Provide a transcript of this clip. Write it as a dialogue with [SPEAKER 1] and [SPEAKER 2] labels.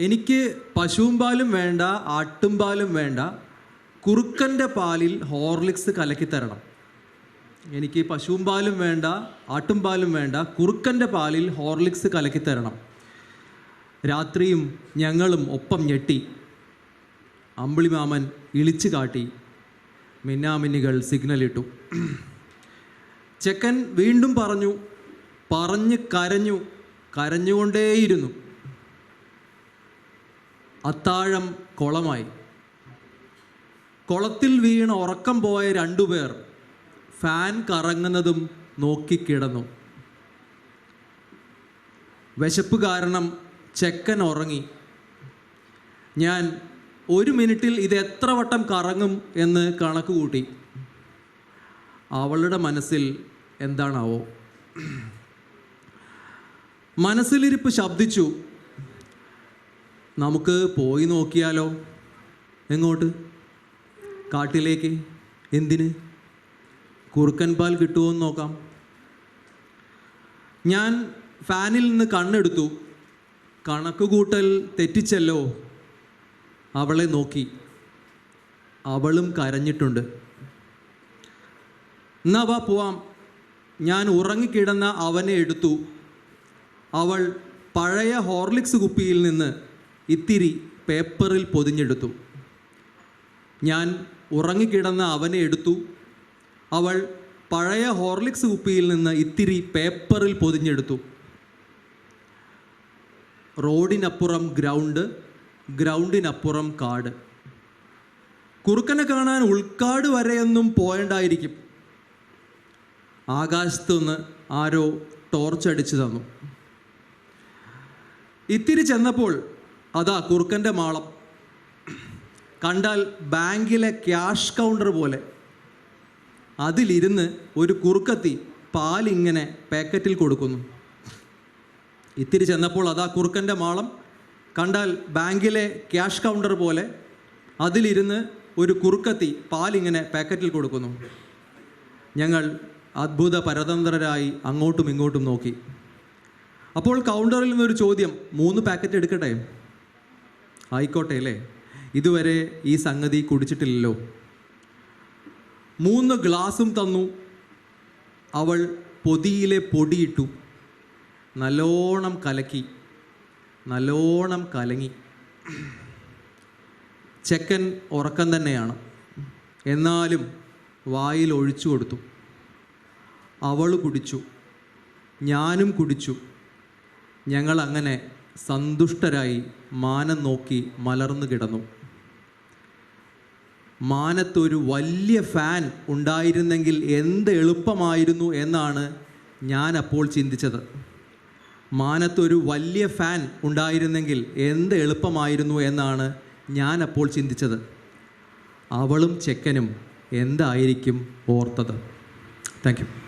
[SPEAKER 1] എനിക്ക് പശുവും പാലും വേണ്ട ആട്ടും പാലും വേണ്ട. കുറുക്കന്റെ പാലിൽ ഹോർലിക്സ് കലക്കി തരണം. എനിക്ക് പശുവും പാലും വേണ്ട ആട്ടും പാലും വേണ്ട കുറുക്കന്റെ പാലിൽ ഹോർലിക്സ് കലക്കി തരണം. രാത്രിയും ഞങ്ങളും ഒപ്പം ഞെട്ടി. അമ്പിളിമാമൻ ഇളിച്ചു കാട്ടി. മിന്നാമിന്നികൾ സിഗ്നലിട്ടു. ചെക്കൻ വീണ്ടും പറഞ്ഞു പറഞ്ഞ് കരഞ്ഞു കരഞ്ഞുകൊണ്ടേയിരുന്നു. അത്താഴം കുളമായി. കുളത്തിൽ വീണ് ഉറക്കം പോയ രണ്ടുപേർ ഫാൻ കറങ്ങുന്നതും നോക്കിക്കിടന്നു വിശപ്പ് കാരണം ചെക്കൻ ഉറങ്ങി. ഞാൻ ഒരു മിനിറ്റിൽ ഇത് എത്ര വട്ടം കറങ്ങും എന്ന് കണക്ക് കൂട്ടി. അവളുടെ മനസ്സിൽ എന്താണാവോ? മനസ്സിലിരിപ്പ് ശബ്ദിച്ചു. നമുക്ക് പോയി നോക്കിയാലോ? എങ്ങോട്ട്? കാട്ടിലേക്ക്? എന്തിന്? കുറുക്കൻ പാൽ കിട്ടുമോ എന്ന് നോക്കാം. ഞാൻ ഫാനിൽ നിന്ന് കണ്ണെടുത്തു. കണക്ക് കൂട്ടൽ തെറ്റിച്ചല്ലോ. അവളെ നോക്കി. അവളും കരഞ്ഞിട്ടുണ്ട്. എന്നാ വാ പോവാം. ഞാൻ ഉറങ്ങിക്കിടന്ന അവനെ എടുത്തു. അവൾ പഴയ ഹോർലിക്സ് കുപ്പിയിൽ നിന്ന് ഇത്തിരി പേപ്പറിൽ പൊതിഞ്ഞെടുത്തു. ഞാൻ ഉറങ്ങിക്കിടന്ന അവനെ എടുത്തു. അവൾ പഴയ ഹോർലിക്സ് കുപ്പിയിൽ നിന്ന് ഇത്തിരി പേപ്പറിൽ പൊതിഞ്ഞെടുത്തു. റോഡിനപ്പുറം ഗ്രൗണ്ട് ഗ്രൗണ്ടിനപ്പുറം കാട്. കുറുക്കനെ കാണാൻ ഉൾക്കാട് വരെയൊന്നും പോയണ്ടായിരിക്കും. ആകാശത്തുനിന്ന് ആരോ ടോർച്ച് ടോർച്ചടിച്ചു തന്നു. ഇത്തിരി ചെന്നപ്പോൾ അതാ കുറുക്കന്റെ മാളം. കണ്ടാൽ ബാങ്കിലെ ക്യാഷ് കൗണ്ടർ പോലെ. അതിലിരുന്ന് ഒരു കുറുക്കത്തി പാലിങ്ങനെ പാക്കറ്റിൽ കൊടുക്കുന്നു. ഇത്തിരി ചെന്നപ്പോൾ അതാ കുറുക്കന്റെ മാളം. കണ്ടാൽ ബാങ്കിലെ ക്യാഷ് കൗണ്ടർ പോലെ അതിലിരുന്ന് ഒരു കുറുക്കത്തി പാലിങ്ങനെ പാക്കറ്റിൽ കൊടുക്കുന്നു. ഞങ്ങൾ അത്ഭുത പരതന്ത്രരായി അങ്ങോട്ടും ഇങ്ങോട്ടും നോക്കി. അപ്പോൾ കൗണ്ടറിൽ നിന്നൊരു ചോദ്യം മൂന്ന് പാക്കറ്റ് എടുക്കട്ടെ? ആയിക്കോട്ടെ അല്ലേ? ഇതുവരെ ഈ സംഗതി കുടിച്ചിട്ടില്ലല്ലോ. മൂന്ന് ഗ്ലാസും തന്നു. അവൾ പൊതിയിലെ പൊടിയിട്ടു. നല്ലോണം കലക്കി. നല്ലോണം കലങ്ങി. ചെക്കൻ ഉറക്കം തന്നെയാണ്. എന്നാലും വായിൽ ഒഴിച്ചു കൊടുത്തു. അവൾ കുടിച്ചു. ഞാനും കുടിച്ചു. ഞങ്ങൾ അങ്ങനെ സന്തുഷ്ടരായി മാനം നോക്കി മലർന്നു കിടന്നു. മാനത്തൊരു വലിയ ഫാൻ ഉണ്ടായിരുന്നെങ്കിൽ എന്ത് എളുപ്പമായിരുന്നു എന്നാണ് ഞാൻ അപ്പോൾ ചിന്തിച്ചത്. മാനത്തൊരു വലിയ ഫാൻ ഉണ്ടായിരുന്നെങ്കിൽ എന്ത് എളുപ്പമായിരുന്നു എന്നാണ് ഞാൻ അപ്പോൾ ചിന്തിച്ചത്. അവളും ചെക്കനും എന്തായിരിക്കും ഓർത്തത്. Thank you